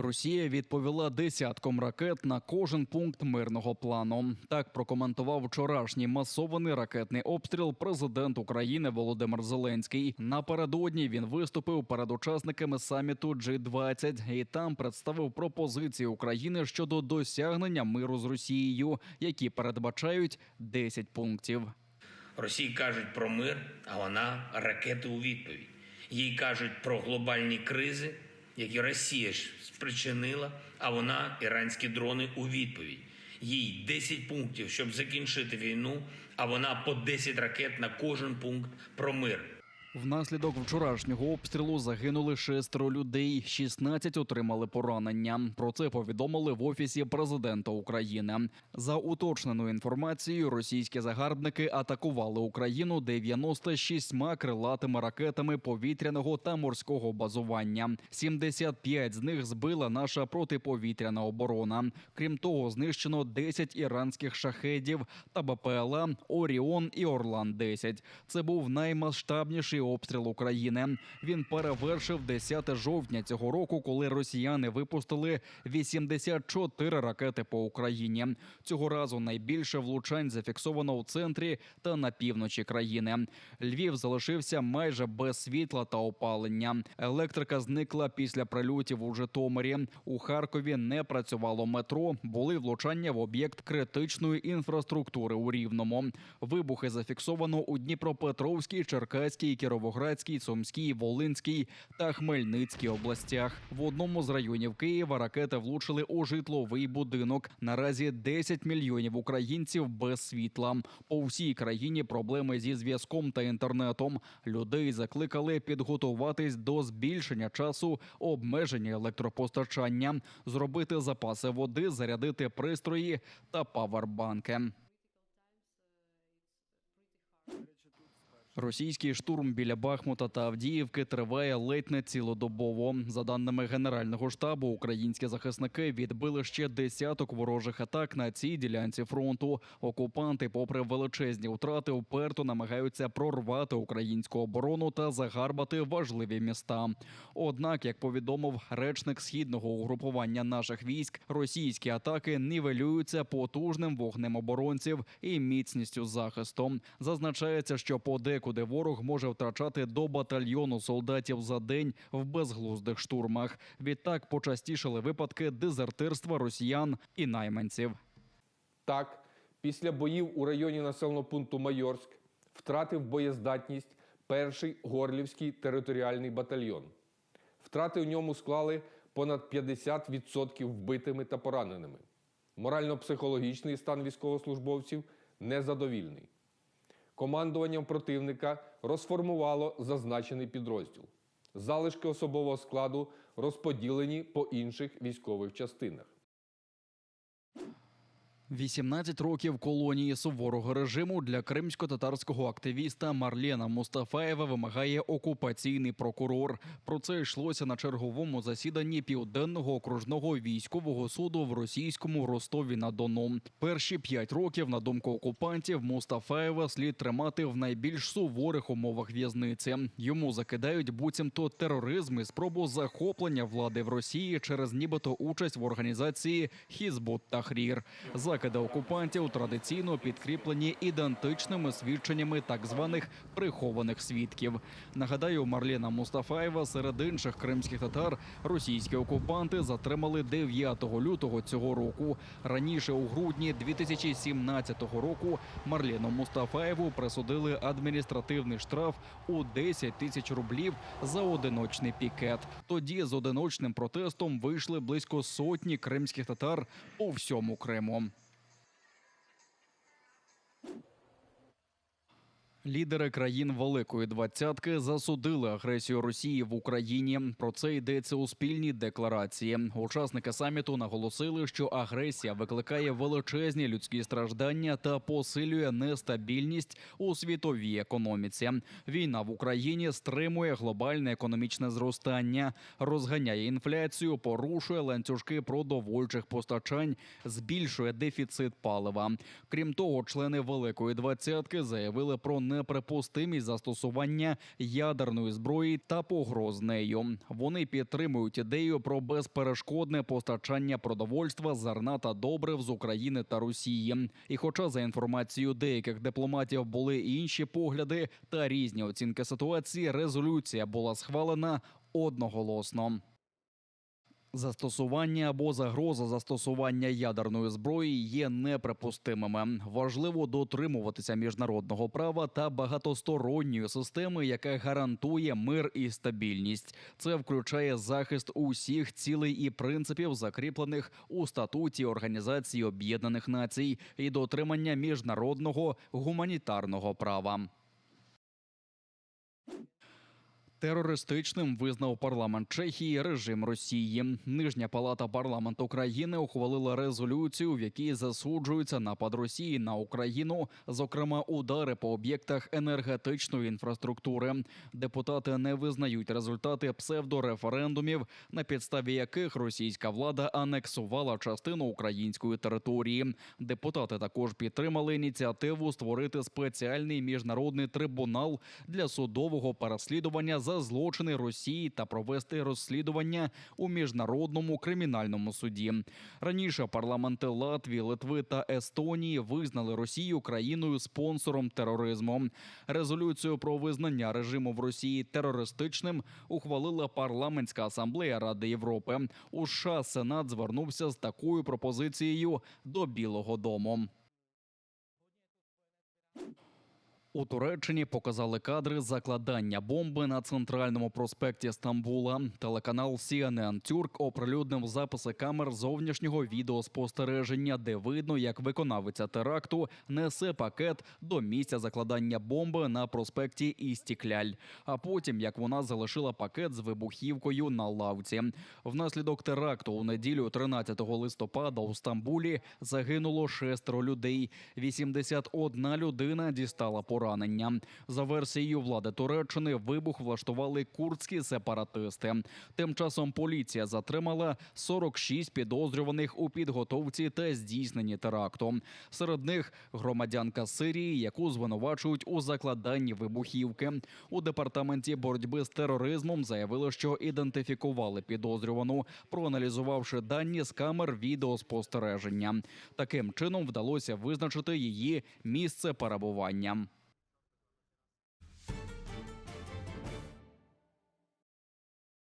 Росія відповіла десятком ракет на кожен пункт мирного плану. Так прокоментував вчорашній масований ракетний обстріл президент України Володимир Зеленський. Напередодні він виступив перед учасниками саміту G20 і там представив пропозиції України щодо досягнення миру з Росією, які передбачають 10 пунктів. Росії кажуть про мир, а вона ракети у відповідь. Їй кажуть про глобальні кризи, які Росія ж спричинила, а вона іранські дрони у відповідь. Їй 10 пунктів, щоб закінчити війну, а вона по 10 ракет на кожен пункт про мир. Внаслідок вчорашнього обстрілу загинули шестеро людей, 16 отримали поранення. Про це повідомили в офісі президента України. За уточненою інформацією, російські загарбники атакували Україну 96 крилатими ракетами повітряного та морського базування. 75 з них збила наша протиповітряна оборона. Крім того, знищено 10 іранських шахедів та БПЛА Оріон і Орлан 10 Це був наймасштабніший обстріл України. Він перевершив 10 жовтня цього року, коли росіяни випустили 84 ракети по Україні. Цього разу найбільше влучань зафіксовано у центрі та на півночі країни. Львів залишився майже без світла та опалення. Електрика зникла після прильотів у Житомирі. У Харкові не працювало метро. Були влучання в об'єкт критичної інфраструктури у Рівному. Вибухи зафіксовано у Дніпропетровській, Черкаській, Кіровоградській, Сумській, Волинській та Хмельницькій областях. В одному з районів Києва ракети влучили у житловий будинок. Наразі 10 мільйонів українців без світла. По всій країні проблеми зі зв'язком та інтернетом. Людей закликали підготуватись до збільшення часу обмеження електропостачання, зробити запаси води, зарядити пристрої та павербанки. Російський штурм біля Бахмута та Авдіївки триває ледь не цілодобово. За даними Генерального штабу, українські захисники відбили ще десяток ворожих атак на цій ділянці фронту. Окупанти, попри величезні втрати, уперто намагаються прорвати українську оборону та загарбати важливі міста. Однак, як повідомив речник східного угрупування наших військ, російські атаки нівелюються потужним вогнем оборонців і міцністю захисту. Зазначається, що подекуди ворог може втрачати до батальйону солдатів за день в безглуздих штурмах. Відтак почастішали випадки дезертирства росіян і найманців. Так, після боїв у районі населеного пункту Майорськ втратив боєздатність перший Горлівський територіальний батальйон. Втрати у ньому склали понад 50% вбитими та пораненими. Морально-психологічний стан військовослужбовців незадовільний. Командуванням противника розформувало зазначений підрозділ. Залишки особового складу розподілені по інших військових частинах. 18 років колонії суворого режиму для кримсько-татарського активіста Марлена Мустафаєва вимагає окупаційний прокурор. Про це йшлося на черговому засіданні південного окружного військового суду в російському Ростові на Дону. Перші п'ять років, на думку окупантів, Мустафаєва слід тримати в найбільш суворих умовах в'язниці. Йому закидають буцімто тероризм і спробу захоплення влади в Росії через нібито участь в організації Хізбут Тахрір. Закиди окупантів традиційно підкріплені ідентичними свідченнями так званих прихованих свідків. Нагадаю, Марлена Мустафаєва серед інших кримських татар російські окупанти затримали 9 лютого цього року. Раніше у грудні 2017 року Марлену Мустафаєву присудили адміністративний штраф у 10 тисяч рублів за одиночний пікет. Тоді з одиночним протестом вийшли близько сотні кримських татар по всьому Криму. Лідери країн Великої двадцятки засудили агресію Росії в Україні. Про це йдеться у спільній декларації. Учасники саміту наголосили, що агресія викликає величезні людські страждання та посилює нестабільність у світовій економіці. Війна в Україні стримує глобальне економічне зростання, розганяє інфляцію, порушує ланцюжки продовольчих постачань, збільшує дефіцит палива. Крім того, члени Великої двадцятки заявили про неприпустимість застосування ядерної зброї та погроз нею. Вони підтримують ідею про безперешкодне постачання продовольства, зерна та добрив з України та Росії. І, хоча за інформацією деяких дипломатів були інші погляди та різні оцінки ситуації, резолюція була схвалена одноголосно. Застосування або загроза застосування ядерної зброї є неприпустимими. Важливо дотримуватися міжнародного права та багатосторонньої системи, яка гарантує мир і стабільність. Це включає захист усіх цілей і принципів, закріплених у статуті Організації Об'єднаних Націй, і дотримання міжнародного гуманітарного права. Терористичним визнав парламент Чехії режим Росії. Нижня палата парламенту країни ухвалила резолюцію, в якій засуджується напад Росії на Україну, зокрема удари по об'єктах енергетичної інфраструктури. Депутати не визнають результати псевдореферендумів, на підставі яких російська влада анексувала частину української території. Депутати також підтримали ініціативу створити спеціальний міжнародний трибунал для судового переслідування за злочини Росії та провести розслідування у міжнародному кримінальному суді. Раніше парламенти Латвії, Литви та Естонії визнали Росію країною спонсором тероризму. Резолюцію про визнання режиму в Росії терористичним ухвалила парламентська асамблея Ради Європи. У США Сенат звернувся з такою пропозицією до Білого Дому. У Туреччині показали кадри закладання бомби на центральному проспекті Стамбула. Телеканал CNN Turk оприлюднив записи камер зовнішнього відеоспостереження, де видно, як виконавиця теракту несе пакет до місця закладання бомби на проспекті Істікляль. А потім як вона залишила пакет з вибухівкою на лавці. Внаслідок теракту у неділю, 13 листопада, у Стамбулі загинуло шестеро людей. 81 людина дістала поранення. За версією влади Туреччини, вибух влаштували курдські сепаратисти. Тим часом поліція затримала 46 підозрюваних у підготовці та здійсненні теракту. Серед них громадянка Сирії, яку звинувачують у закладанні вибухівки. У департаменті боротьби з тероризмом заявили, що ідентифікували підозрювану, проаналізувавши дані з камер відеоспостереження. Таким чином вдалося визначити її місце перебування.